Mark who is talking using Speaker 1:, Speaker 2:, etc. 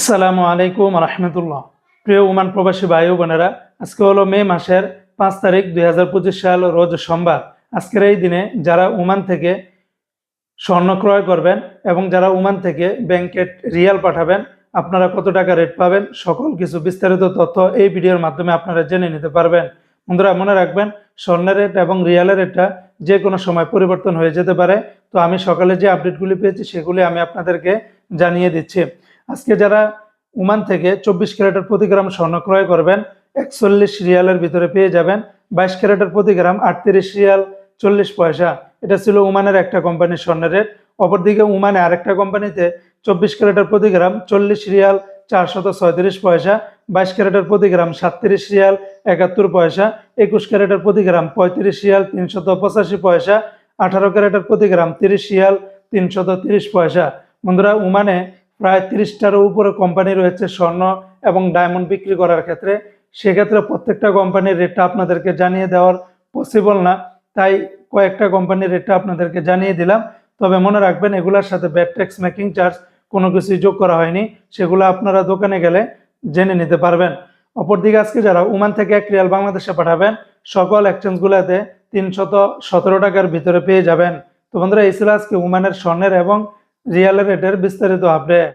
Speaker 1: আসসালামু আলাইকুম রহমতুল্লাহ। প্রিয় ওমান প্রবাসী ভাই বোনেরা, আজকে হলো মে মাসের পাঁচ তারিখ দুই হাজার পঁচিশ সাল, রোজ সোমবার। আজকের এই দিনে যারা ওমান থেকে স্বর্ণ ক্রয় করবেন এবং যারা ওমান থেকে ব্যাংকে রিয়াল পাঠাবেন, আপনারা কত টাকা রেট পাবেন, সকল কিছু বিস্তারিত তথ্য এই ভিডিওর মাধ্যমে আপনারা জেনে নিতে পারবেন। বন্ধুরা, মনে রাখবেন, স্বর্ণের রেট এবং রিয়ালের রেটটা যে কোনো সময় পরিবর্তন হয়ে যেতে পারে। তো আমি সকালে যে আপডেটগুলি পেয়েছি, সেগুলি আমি আপনাদেরকে জানিয়ে দিচ্ছি। আজকে যারা ওমান থেকে চব্বিশ ক্যারেটের প্রতি গ্রাম স্বর্ণ ক্রয় করবেন, একচল্লিশ রিয়ালের ভিতরে পেয়ে যাবেন। বাইশ ক্যারেটের প্রতি গ্রাম আটত্রিশ রিয়াল চল্লিশ পয়সা। এটা ছিল ওমানের একটা কোম্পানির স্বর্ণের রেট। অপরদিকে ওমানে আরেকটা কোম্পানিতে চব্বিশ ক্যারেটের প্রতি গ্রাম চল্লিশ রিয়াল চারশত ছয়ত্রিশ পয়সা, বাইশ ক্যারেটের প্রতি গ্রাম সাতত্রিশ রিয়াল একাত্তর পয়সা, একুশ ক্যারেটের প্রতি গ্রাম পঁয়ত্রিশ রিয়াল তিনশত পঁচাশি পয়সা, আঠারো ক্যারেটের প্রতি গ্রাম তিরিশ রিয়াল তিনশত তিরিশ পয়সা। বন্ধুরা, ওমানে প্রায় তিরিশটারও উপরে কোম্পানি রয়েছে স্বর্ণ এবং ডায়মন্ড বিক্রি করার ক্ষেত্রে। সেক্ষেত্রে প্রত্যেকটা কোম্পানির রেটটা আপনাদেরকে জানিয়ে দেওয়ার পসিবল না। তাই কয়েকটা কোম্পানির রেটটা আপনাদেরকে জানিয়ে দিলাম। তবে মনে রাখবেন, এগুলোর সাথে ব্যাট ট্যাক্স মেকিং চার্জ কোনো কিছুই যোগ করা হয়নি। সেগুলো আপনারা দোকানে গেলে জেনে নিতে পারবেন। অপরদিকে আজকে যারা ওমান থেকে এক রিয়াল বাংলাদেশে পাঠাবেন, সকল এক্সচেঞ্জগুলোতে তিনশত সতেরো টাকার ভিতরে পেয়ে যাবেন। তো বন্ধুরা, এই ছিল আজকে ওমানের স্বর্ণের এবং রিয়ালের রেটের বিস্তারিত আপডেট